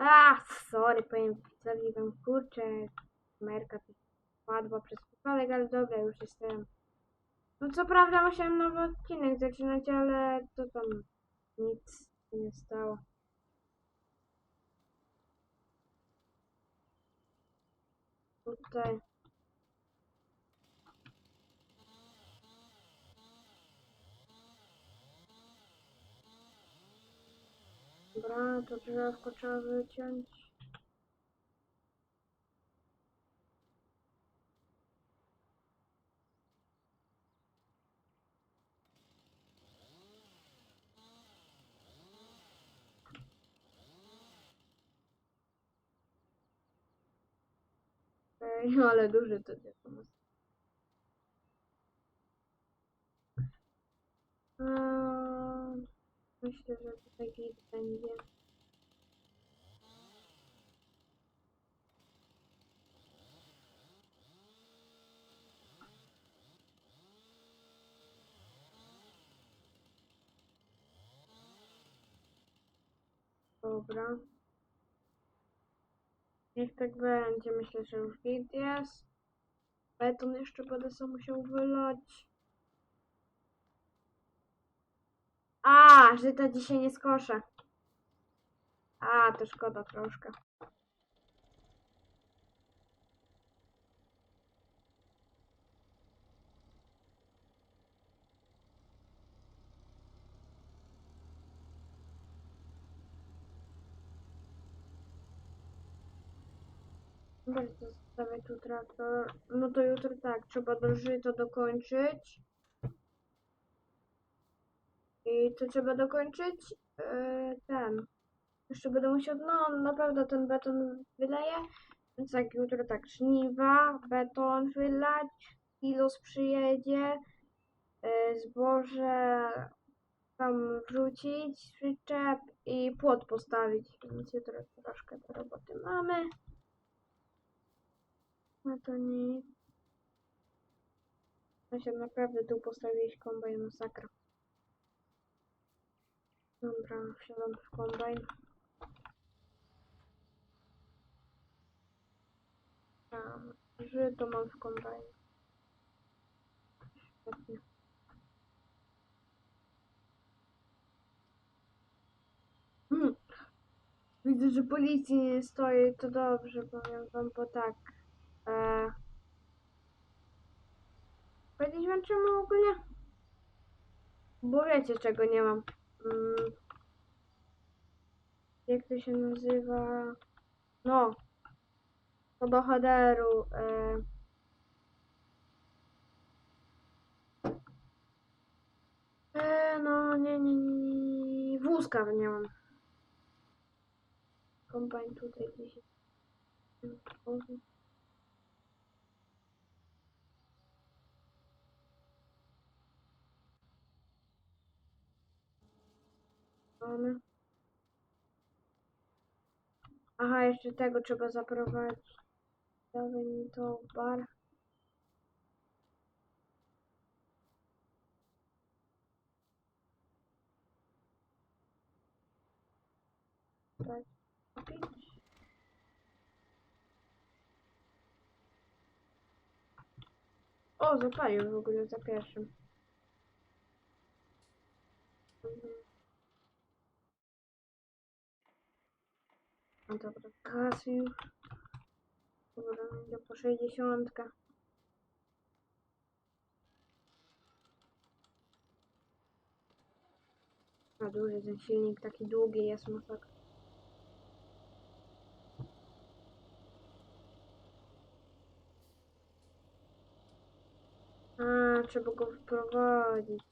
A, sorry, powiem widzowi kurczę, merka tu padła przez przypadek, ale dobra, już jestem. No co prawda musiałem nowy odcinek zaczynać, ale to tam nic nie stało. Tutaj. Dobra, to drzewko trzeba wyciąć. Ej, ale duży to Myślę, że tutaj git będzie. Dobra. Niech tak będzie. Myślę, że już git jest. Beton jeszcze będę sobie musiał wylać. A, że to dzisiaj nie skoszę. A, to szkoda troszkę. Bardzo zostawię tu traktor. No to jutro tak, trzeba do żyto dokończyć. I to trzeba dokończyć yy, ten. Jeszcze będę musiał, no na pewno ten beton wyleję. Więc tak, jutro tak, żniwa, beton wylać, kilos przyjedzie, yy, zboże tam wrzucić, przyczep i płot postawić. Więc jutro troszkę do roboty mamy. No to nic. Ja się naprawdę tu postawić kombajn masakra. Dobra, wsiadam w kombajn. Tam, żyto mam w kombajn. Świetnie. Mm. Widzę, że policji nie stoi, to dobrze, powiem wam, bo tak. E... Powiedzieć wam czemu ogólnie? Bo wiecie czego nie mam. Mm. Jak to się nazywa? No. To do headeru. E... E, no nie, nie, nie. Wózka nie mam. Kombajn tutaj gdzieś. Mamy. Aha, jeszcze tego trzeba zaprowadzić. Dawaj mi to bar. Tak. O, zapalił w ogóle za pierwszym. Dobra, kasy już. Dobra, idę po 60. A duży ten silnik, taki długi jest masakra. A, trzeba go wprowadzić.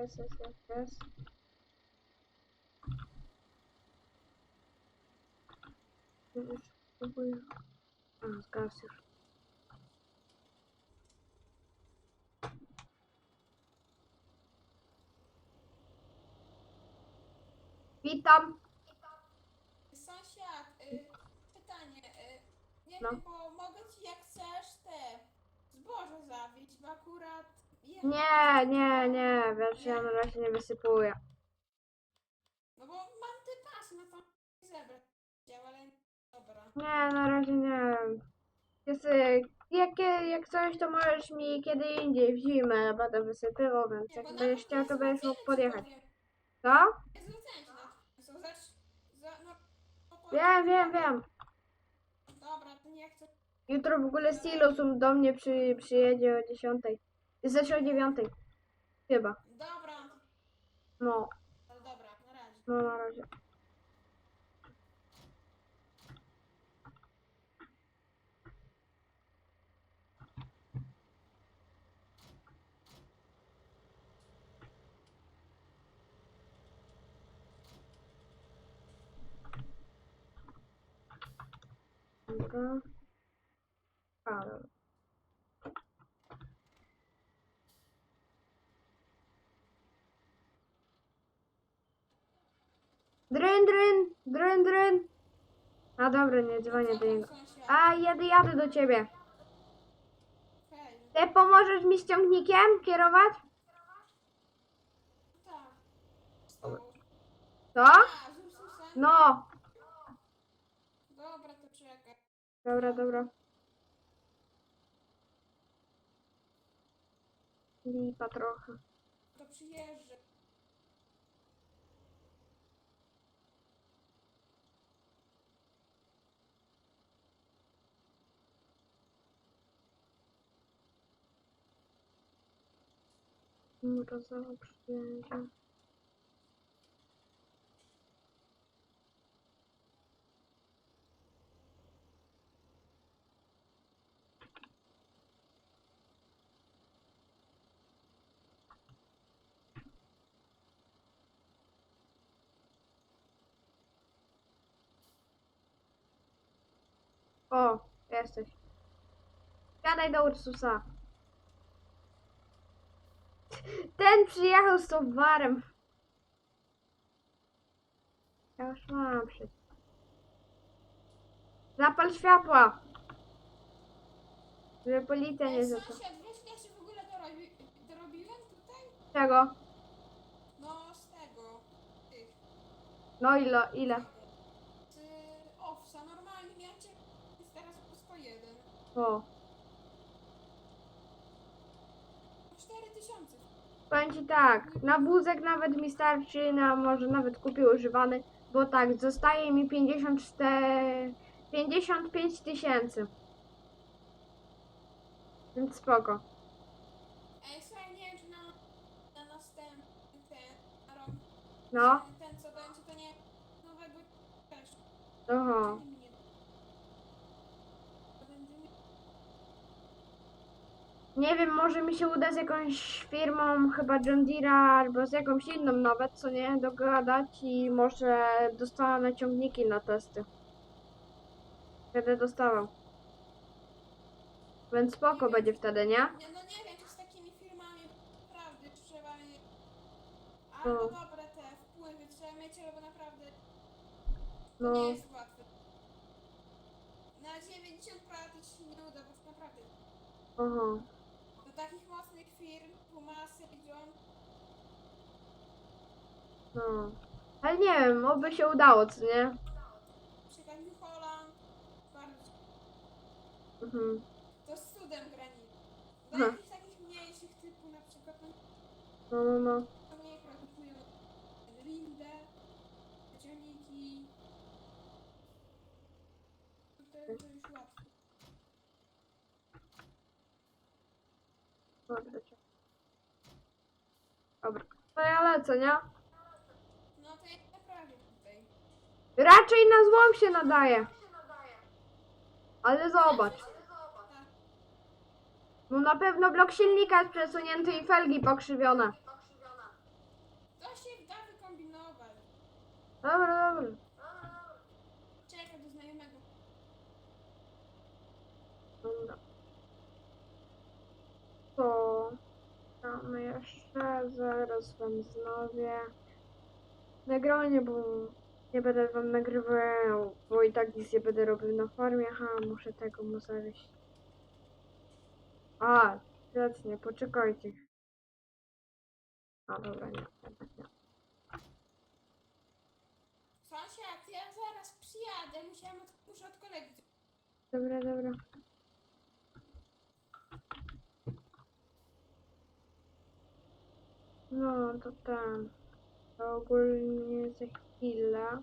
Jest, jest, jest, jest. Już spróbuję. A, zgasł już. Witam. Sąsiad, y, pytanie, y, nie No. wiem, bo mogę ci jak chcesz te wystawić, bo akurat... Nie, nie, nie, wiesz, ja na razie nie wysypuję. No bo mam te pasy, no to zebrać, ale dobra. Nie, na razie nie. Jest, y, jak, jak coś, to możesz mi kiedy indziej w zimę będę wysypywał, więc jak będziesz chciał, to będziesz mógł podjechać. Co? Nie zwróciłem ci na to. Są za, za, no. Wiem, wiem, wiem. Dobra, to nie chcę. Jutro w ogóle Silosum do mnie przy, przyjedzie o 10. Zresztą o 9. Chyba. Dobra, No, ale dobra, na razie. no na razie. Dobra. A, dobra. A dobra, nie dzwonię do niego. A, jadę, jadę do ciebie. Ty pomożesz mi z ciągnikiem kierować? Co? No. Dobra, to czekaj. Dobra, dobra. Lipa trochę. To przyjeżdżę. Mrozowo przyjedzie. O, jesteś. Gadaj do Ursusa. Ten przyjechał z towarem. Ja już mam wszystko. Zapal światła. Żeby policja nie Ej, zaczęła. sąsiad, wiesz, ja się w ogóle dorobi, dorobiłem tutaj? Czego? No, z tego. Tych. No ile, ile? Z owsa. Normalnie miałem cię jest teraz po 101. O. Powiem ci tak, na wózek nawet mi starczy, na może nawet kupię używany, bo tak, zostaje mi 54, 55 tysięcy. Więc spoko. Ej, słuchaj, nie wiem, czy na, na następny ten, na rok, No, ten, co będzie, to nie nowego też. oho. Nie. To będzie mi- Nie wiem, może mi się uda z jakąś firmą, chyba John Deere albo z jakąś inną nawet, co nie, dogadać i może dostanę ciągniki na testy. Będę dostawał. Więc spoko będzie wtedy, nie? Nie, no nie wiem, czy z takimi firmami naprawdę trzeba mieć albo No. dobre te wpływy trzeba mieć, albo naprawdę to No, nie jest łatwe. Na 90 to ci się nie uda, bo naprawdę aha. do takich mocnych firm, No. Ale nie wiem, oby się udało, co nie? na przykład New Holland, bardzo, Mhm. to z cudem granicy. Do Aha. jakichś takich mniejszych typu na przykład, no No, no, no. produkują Lindę, ciągniki, to, to już łatwo. Dobra. Ja lecę, nie? No to jak naprawdę tutaj. Raczej na złom się nadaje. Ale zobacz. No na pewno blok silnika jest przesunięty i felgi pokrzywione. To się da wykombinować. Dobra, dobra. Czekaj do znajomego. Dobra. To mamy jeszcze, zaraz wam znowię nagranie, bo nie będę wam nagrywał, bo i tak nic nie będę robił na farmie. Aha, muszę tego mu zawieść. A, Grzecznie, poczekajcie. A dobra, nie. nie. Sąsiad, ja zaraz przyjadę. Musiałem od, muszę od kolegi. Dobra, dobra. No, to ten. To ogólnie za chwilę.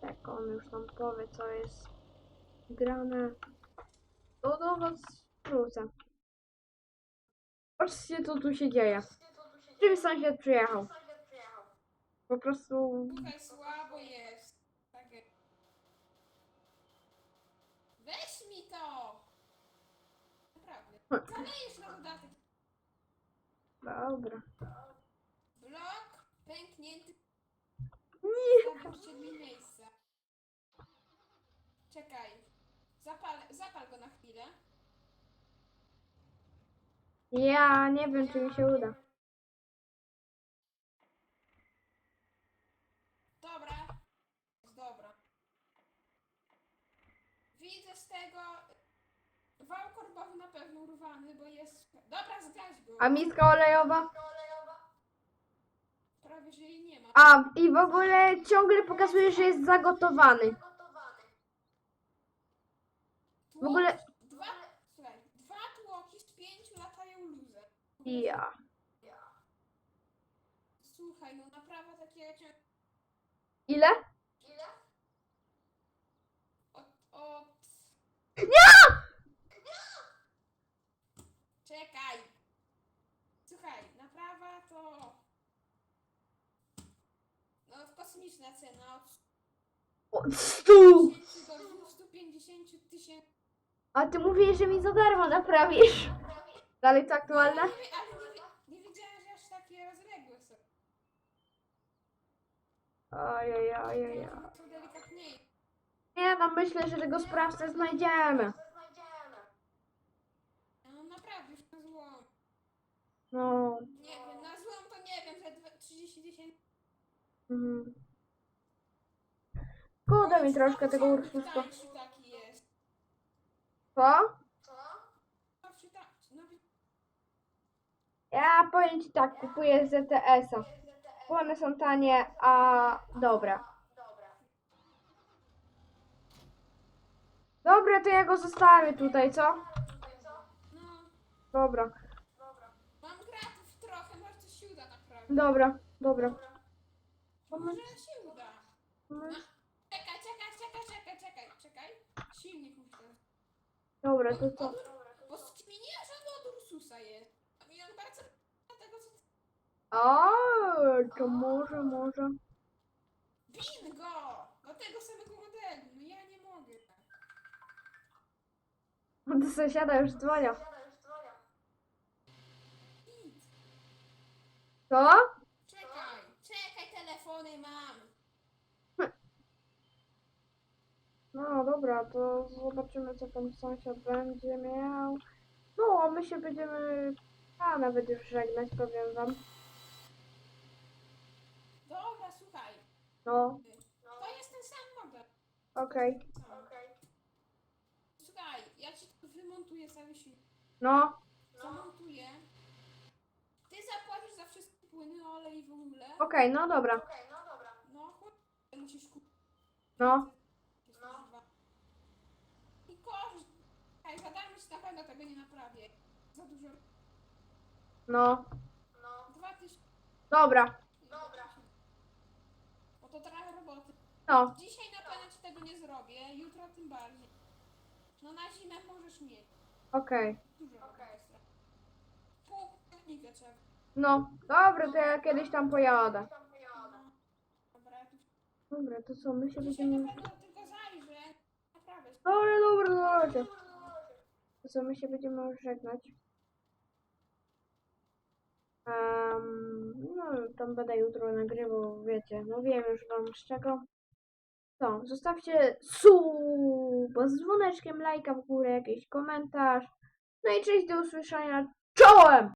Tak, on już nam powie, co jest grane. To do was wrócę. Patrzcie, co tu się dzieje. Czym sąsiad przyjechał? Po prostu... Tutaj słabo jest. Tak jest. Weź mi to! Naprawdę. Zalejesz na dodatek. Dobra. Pęknięty. Nie. Miejsce. Czekaj. Zapal, zapal go na chwilę. Ja nie wiem, czy mi się uda. Dobra. Dobra. Widzę z tego wał korbowy na pewno urwany, bo jest... Dobra, zgaś go. A miska olejowa? Prawie, że jej nie ma. A, i w ogóle ciągle pokazuje, że jest zagotowany. W ogóle- Dwa, słuchaj, dwa tłoki z pięciu latają luzem. Ja. Słuchaj, no naprawa takiego cię... Ile? Od, od... Nie! Czekaj! Słuchaj, naprawa to... Kosmiczna cena od O, stu! 1000 do 250 tysięcy. A ty mówisz, że mi za darmo naprawisz. Dalej to aktualne? Nie, wi- ale nie, wi- nie wiedziałem, że aż takie rozległe są. Ojej, To delikatniej. Nie no, myślę, że tego sprawcę znajdziemy. No naprawdę, już na złom. No. Nie wiem, na złom to nie wiem, dwa- 30 tysięcy. Mhm. Szkoda mi troszkę tego Ursusa. Tańszy taki jest. Co? Ja powiem ci tak, kupuję ZTS-a. Bo one są tanie, a dobre. Dobra, to ja go zostawię tutaj, co? No, Dobra, mam gratów trochę, może coś się uda naprawdę. dobra, dobra. Może się uda. No, Dobra, to co? Bo skminiłem, że on od Ursusa jest. A mi on bardzo tego co... A, to może, może. Bingo! Do tego samego modelu. No ja nie mogę. Do sąsiada już dzwonią. Nic. Co? Czekaj, czekaj, telefony mam. No dobra, to zobaczymy co tam sąsiad będzie miał. No, a my się będziemy... A, nawet już żegnać, powiem wam. Dobra, słuchaj. No, To jest ten sam model. okej. Słuchaj, ja ci tu wymontuję cały silnik. No, Zamontuję. Ty zapłacisz za wszystkie płyny, olej i w ogóle. okej, no dobra. No, chłop, musisz kupić. No, I koszt. Hej, za darmo ci na pewno tego nie naprawię. Za dużo. no, Dwa tysiące. dobra. Bo to trochę roboty. No, Dzisiaj na pewno ci tego nie zrobię, jutro tym bardziej. No na zimę możesz mieć. okej. Dużo roboty. Pół trzeba. No, dobra, to ja kiedyś tam pojadę. No. Dobra, ja tu Dobra, to co, my się Dzisiaj będziemy... na pewno tylko zajrzę. Naprawdę. Dobra, dobra, dobra. Co, my się będziemy już żegnać. Um, no, tam będę jutro nagrywał, wiecie, mówiłem już wam z czego. To, zostawcie suba z dzwoneczkiem, lajka w górę, jakiś komentarz. No i cześć, do usłyszenia. Czołem!